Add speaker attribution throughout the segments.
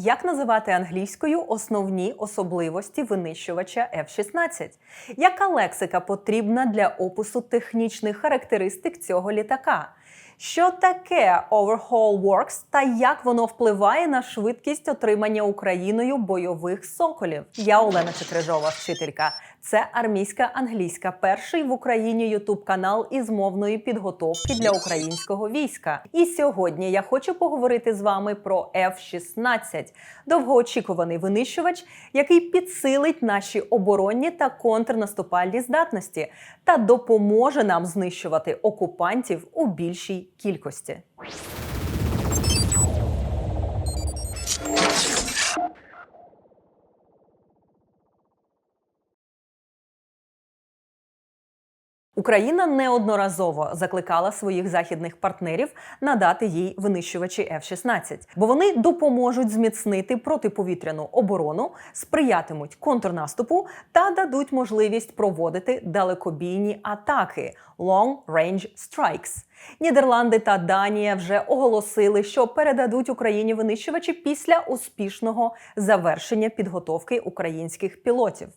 Speaker 1: Як називати англійською основні особливості винищувача F-16? Яка лексика потрібна для опису технічних характеристик цього літака? Що таке Overhaul Works та як воно впливає на швидкість отримання Україною бойових соколів? Я Олена Чекрижова, вчителька. Це армійська англійська, перший в Україні Ютуб канал із мовної підготовки для українського війська. І сьогодні я хочу поговорити з вами про F-16 – довгоочікуваний винищувач, який підсилить наші оборонні та контрнаступальні здатності та допоможе нам знищувати окупантів у більшій кількості. Україна неодноразово закликала своїх західних партнерів надати їй винищувачі F-16, бо вони допоможуть зміцнити протиповітряну оборону, сприятимуть контрнаступу та дадуть можливість проводити далекобійні атаки long range strikes. Нідерланди та Данія вже оголосили, що передадуть Україні винищувачі після успішного завершення підготовки українських пілотів.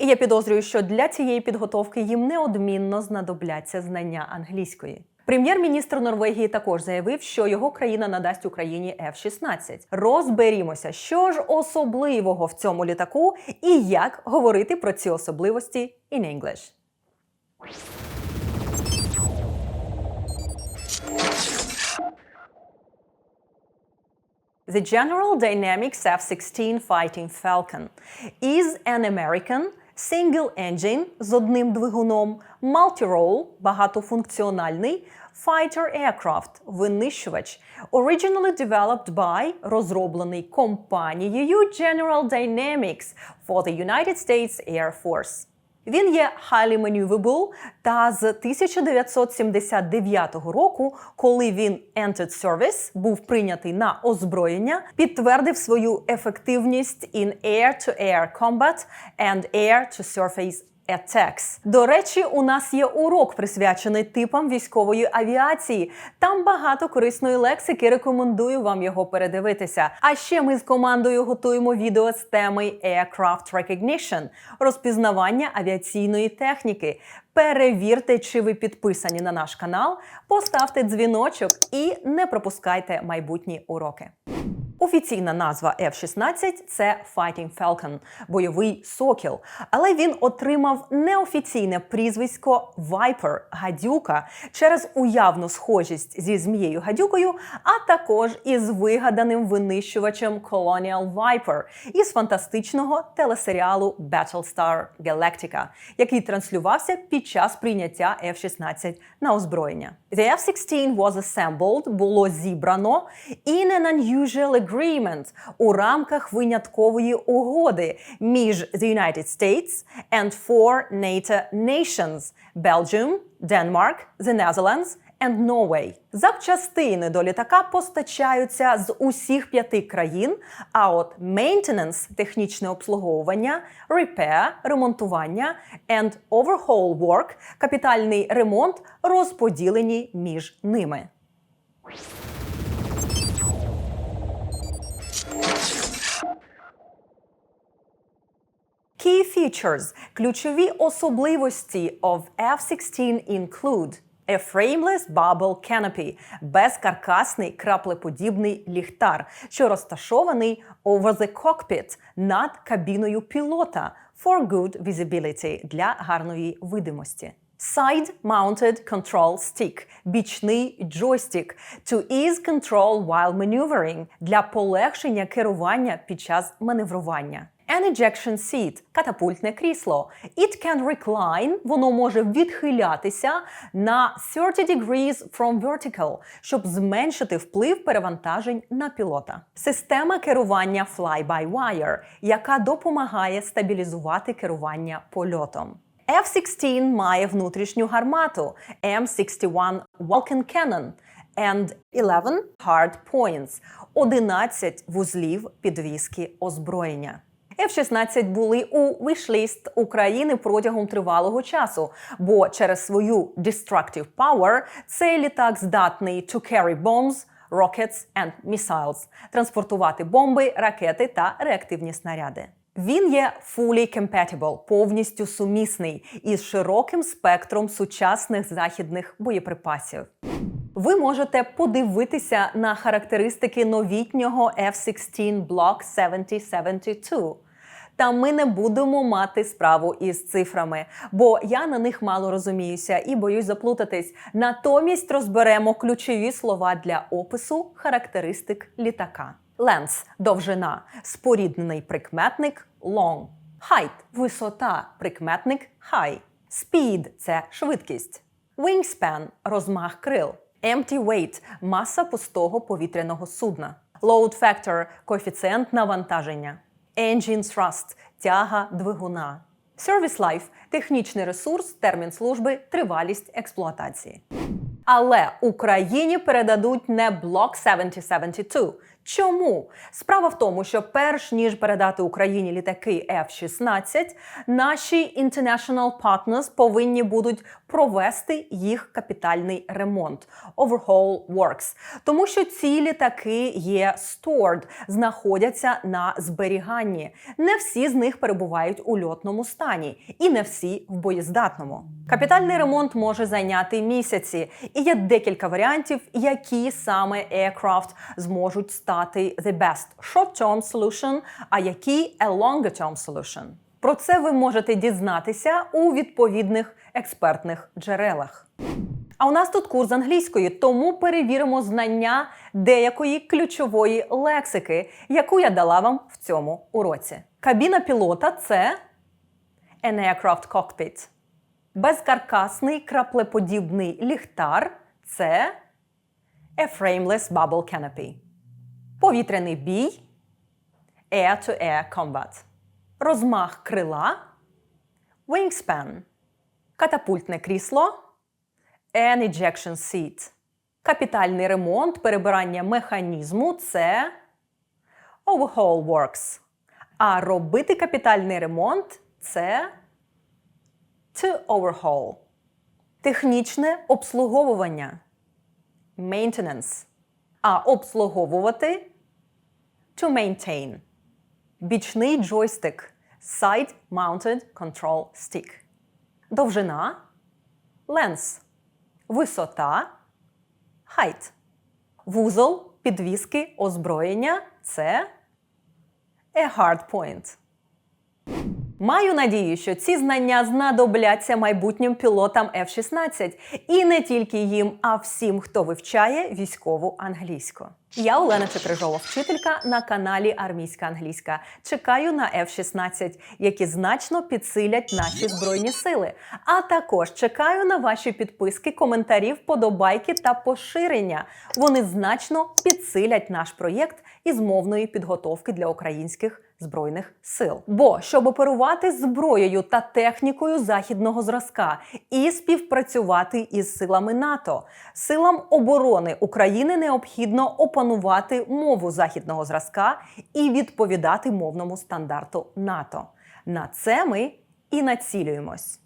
Speaker 1: І я підозрюю, що для цієї підготовки їм неодмінно знадобляться знання англійської. Прем'єр-міністр Норвегії також заявив, що його країна надасть Україні F-16. Розберімося, що ж особливого в цьому літаку і як говорити про ці особливості in English. The General Dynamics F-16 Fighting Falcon is an American single engine з одним двигуном, multi-role – багатофункціональний, fighter aircraft – винищувач, originally developed by – розроблений компанією General Dynamics for the United States Air Force. Він є highly maneuverable та з 1979 року, коли він entered service, був прийнятий на озброєння, підтвердив свою ефективність in air-to-air combat and air-to-surface attacks. До речі, у нас є урок присвячений типам військової авіації. Там багато корисної лексики. Рекомендую вам його передивитися. А ще ми з командою готуємо відео з теми Aircraft Recognition – розпізнавання авіаційної техніки. Перевірте, чи ви підписані на наш канал, поставте дзвіночок і не пропускайте майбутні уроки. Офіційна назва F-16 – це Fighting Falcon – бойовий сокіл. Але він отримав неофіційне прізвисько Viper – гадюка через уявну схожість зі змією гадюкою, а також із вигаданим винищувачем Colonial Viper із фантастичного телесеріалу Battlestar Galactica, який транслювався під час прийняття F-16 на озброєння. The F-16 was assembled – було зібрано in an unusual agreement у рамках виняткової угоди між the United States and four NATO nations – Belgium, Denmark, the Netherlands and Norway. Запчастини до літака постачаються з усіх п'яти країн, а от maintenance – технічне обслуговування, repair – ремонтування and overhaul work – капітальний ремонт розподілені між ними. Key features – ключові особливості of F-16 include A frameless bubble canopy – безкаркасний краплеподібний ліхтар, що розташований over the cockpit – над кабіною пілота for good visibility – для гарної видимості. Side-mounted control stick – бічний джойстик to ease control while maneuvering – для полегшення керування під час маневрування. An ejection seat – катапультне крісло. It can recline – воно може відхилятися на 30 degrees from vertical, щоб зменшити вплив перевантажень на пілота. Система керування fly-by-wire, яка допомагає стабілізувати керування польотом. F-16 має внутрішню гармату M61 Vulcan Cannon and 11 hard points – 11 вузлів підвіски озброєння. F-16 були у вішліст України протягом тривалого часу, бо через свою destructive power цей літак здатний to carry bombs, rockets and missiles – транспортувати бомби, ракети та реактивні снаряди. Він є fully compatible, повністю сумісний із широким спектром сучасних західних боєприпасів. Ви можете подивитися на характеристики новітнього F-16 Block 7072. Та ми не будемо мати справу із цифрами, бо я на них мало розуміюся і боюсь заплутатись. Натомість розберемо ключові слова для опису характеристик літака. Length – довжина, споріднений прикметник long. Height – висота, прикметник high. Speed – це швидкість. Wingspan – розмах крил. Empty weight – маса пустого повітряного судна. Load factor – коефіцієнт навантаження. Engine thrust – тяга двигуна. Service life – технічний ресурс, термін служби, тривалість експлуатації. Але Україні передадуть не блок 7072. Чому? Справа в тому, що перш ніж передати Україні літаки F-16, наші international partners повинні будуть провести їх капітальний ремонт overhaul works. Тому що ці літаки є stored, знаходяться на зберіганні. Не всі з них перебувають у льотному стані, і не всі в боєздатному. Капітальний ремонт може зайняти місяці, і є декілька варіантів, які саме aircraft зможуть стати the best short-term solution, а які a longer-term solution. Про це ви можете дізнатися у відповідних експертних джерелах. А у нас тут курс англійської, тому перевіримо знання деякої ключової лексики, яку я дала вам в цьому уроці. Кабіна пілота це an aircraft cockpit. Безкаркасний краплеподібний ліхтар це a frameless bubble canopy. Повітряний бій air-to-air combat. Розмах крила wingspan. Катапультне крісло an ejection seat. Капітальний ремонт, перебирання механізму це overhaul works. А робити капітальний ремонт це to overhaul. Технічне обслуговування maintenance. А обслуговувати to maintain. Бічний джойстик side mounted control stick. Довжина length. Висота height. Вузол, підвіски, озброєння це a hard point. Маю надію, що ці знання знадобляться майбутнім пілотам F-16. І не тільки їм, а всім, хто вивчає військову англійську. Я Олена Чекрижова, вчителька на каналі Армійська англійська. Чекаю на F-16, які значно підсилять наші збройні сили. А також чекаю на ваші підписки, коментарі, вподобайки та поширення. Вони значно підсилять наш проєкт із мовної підготовки для українських збройних сил. Бо щоб оперувати зброєю та технікою західного зразка і співпрацювати із силами НАТО, силам оборони України необхідно опанувати мову західного зразка і відповідати мовному стандарту НАТО. На це ми і націлюємось.